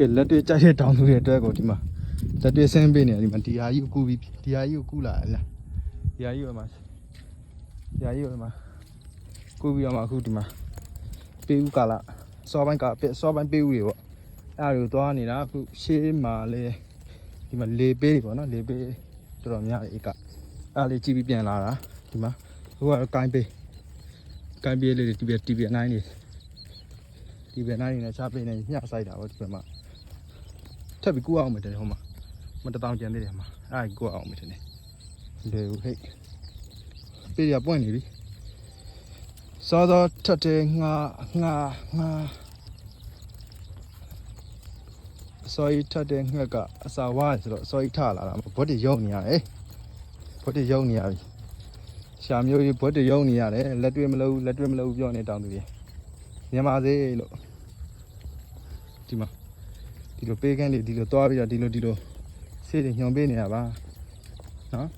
ကဲလက်တွေ့ကြိုက်တဲ့တောင်သူတွေအတွက်ကိုဒီမှာလက်တွေ့ဆင်းပေးနေတယ်ဒီမှာဒီဟာကြီးကိုကူပြီးဒီဟာကြီးကိုကူလာတယ်လားဒီဟာကြီးကိုဒီမှာဒီဟာကြီးကိုဒီမှာကူပြီးတော့မှအခုဒီမှာပေးဦးကာလာစောပိုင်းကစောပိုင်းပေးဦးတွေပေါ့အဲ့ဒါတွေကိုသွားနေတာအခုရှေးမှာလဲဒီမှာလေပေးတွေပေါ့နော်လေပေးတော်တော်များတယ်ဧကအဲ့ဒါလေးကြည့်ပြီးပြန်လာတာဒီမှာဟိုကတော့ကိုင်းပေးကိုင်းပေးလေးတွေဒီပြဒီပြအနိုင်နေ ဒီပြအနိုင်နေနဲ့ချပေးနေညှဆိုင်တာပေါ့ဒီဘက်မှာထပ်ပြီးကူအောင်မယ်တဲ့ဟိုမှာမတတောင်ကျန်သေးတယ်ဟိုမှာအဲ့ဒါကြီးကူအောင်မယ်တဲ့လေဟိတ်ပေးရပွင့်နေပြီစောစောထက်တဲ့ငါငါငါစော်ရီထက်တဲ့ငှက်ကအစာဝါးဆိုတော့စော်ရီထလာတာဘွက်တွေရုံနေရတယ်ဘွက်တွေရုံနေရပြီရှာမျိုးကြီးဘွက်တွေရုံနေရတယ်လက်တွေ့မလို့လက်တွေ့မလို့ပြောနေတောင်းသူကြီးမြန်မာစေးလို့ ဒီမှာဒီလိုပေးကန်းလေးဒီလိုသွားပြီးတော့ဒီလိုဒီလိုဆေးတွေညွန်ပေးနေတာပါနော်